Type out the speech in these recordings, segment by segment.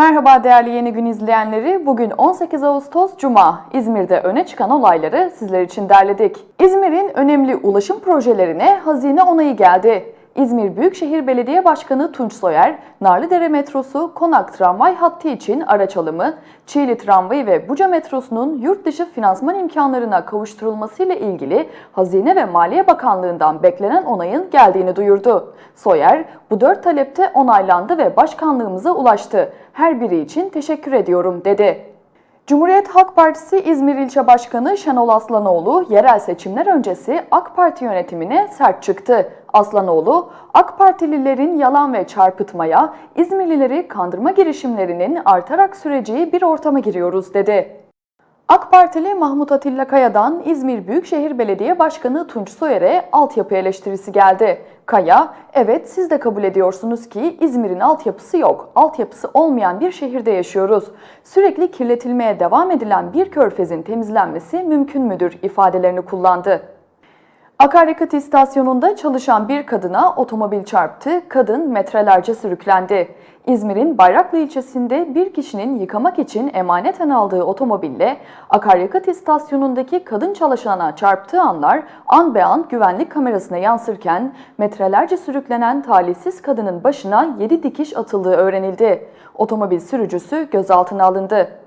Merhaba değerli Yeni Gün izleyenleri. Bugün 18 Ağustos Cuma. İzmir'de öne çıkan olayları sizler için derledik. İzmir'in önemli ulaşım projelerine hazine onayı geldi. İzmir Büyükşehir Belediye Başkanı Tunç Soyer, Narlıdere metrosu Konak tramvay hattı için araç alımı, Çiğli tramvayı ve Buca metrosunun yurt dışı finansman imkanlarına kavuşturulması ile ilgili Hazine ve Maliye Bakanlığı'ndan beklenen onayın geldiğini duyurdu. Soyer, bu dört talepte onaylandı ve başkanlığımıza ulaştı. Her biri için teşekkür ediyorum dedi. Cumhuriyet Halk Partisi İzmir İlçe Başkanı Şenol Aslanoğlu yerel seçimler öncesi AK Parti yönetimine sert çıktı. Aslanoğlu, AK Partililerin yalan ve çarpıtmaya, İzmirlileri kandırma girişimlerinin artarak süreceği bir ortama giriyoruz dedi. AK Partili Mahmut Atilla Kaya'dan İzmir Büyükşehir Belediye Başkanı Tunç Soyer'e altyapı eleştirisi geldi. Kaya, evet siz de kabul ediyorsunuz ki İzmir'in altyapısı yok. Altyapısı olmayan bir şehirde yaşıyoruz. Sürekli kirletilmeye devam edilen bir körfezin temizlenmesi mümkün müdür ifadelerini kullandı. Akaryakıt istasyonunda çalışan bir kadına otomobil çarptı, kadın metrelerce sürüklendi. İzmir'in Bayraklı ilçesinde bir kişinin yıkamak için emaneten aldığı otomobille akaryakıt istasyonundaki kadın çalışana çarptığı anlar an be an güvenlik kamerasına yansırken metrelerce sürüklenen talihsiz kadının başına 7 dikiş atıldığı öğrenildi. Otomobil sürücüsü gözaltına alındı.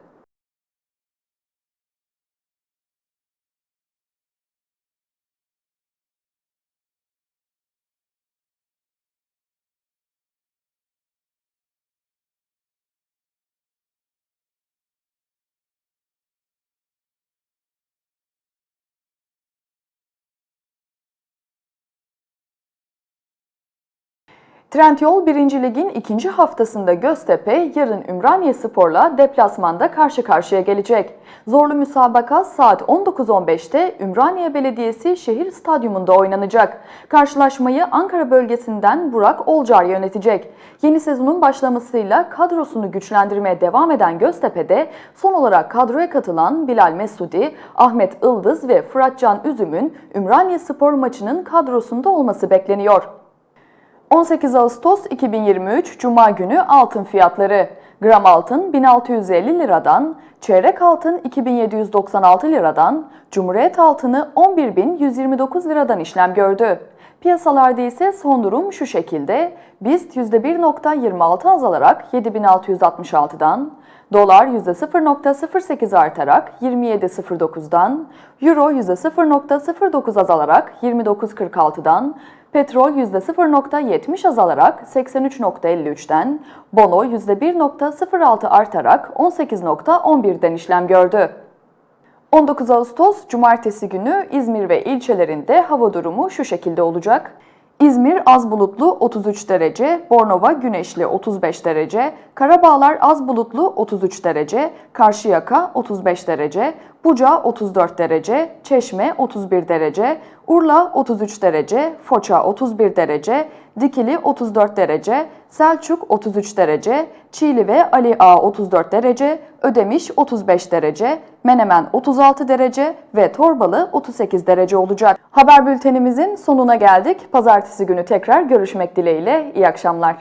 Trendyol 1. Lig'in ikinci haftasında Göztepe yarın Ümraniye Spor'la deplasmanda karşı karşıya gelecek. Zorlu müsabaka saat 19.15'te Ümraniye Belediyesi Şehir Stadyumunda oynanacak. Karşılaşmayı Ankara bölgesinden Burak Olcar yönetecek. Yeni sezonun başlamasıyla kadrosunu güçlendirmeye devam eden Göztepe'de son olarak kadroya katılan Bilal Mesudi, Ahmet Ildız ve Fıratcan Üzüm'ün Ümraniye Spor maçının kadrosunda olması bekleniyor. 18 Ağustos 2023 Cuma günü altın fiyatları. Gram altın 1650 liradan, çeyrek altın 2796 liradan, Cumhuriyet altını 11129 liradan işlem gördü. Piyasalarda ise son durum şu şekilde. BIST %1.26 azalarak 7666'dan, Dolar %0.08 artarak 27.09'dan, Euro %0.09 azalarak 29.46'dan, Petrol %0.70 azalarak 83.53'ten, Bono %1.06 artarak 18.11'den işlem gördü. 19 Ağustos Cumartesi günü İzmir ve ilçelerinde hava durumu şu şekilde olacak. İzmir az bulutlu 33 derece, Bornova güneşli 35 derece, Karabağlar az bulutlu 33 derece, Karşıyaka 35 derece, Buca 34 derece, Çeşme 31 derece, Urla 33 derece, Foça 31 derece, Dikili 34 derece, Selçuk 33 derece, Çiğli ve Ali Ağa 34 derece, Ödemiş 35 derece, Menemen 36 derece ve Torbalı 38 derece olacak. Haber bültenimizin sonuna geldik. Pazartesi günü tekrar görüşmek dileğiyle. İyi akşamlar.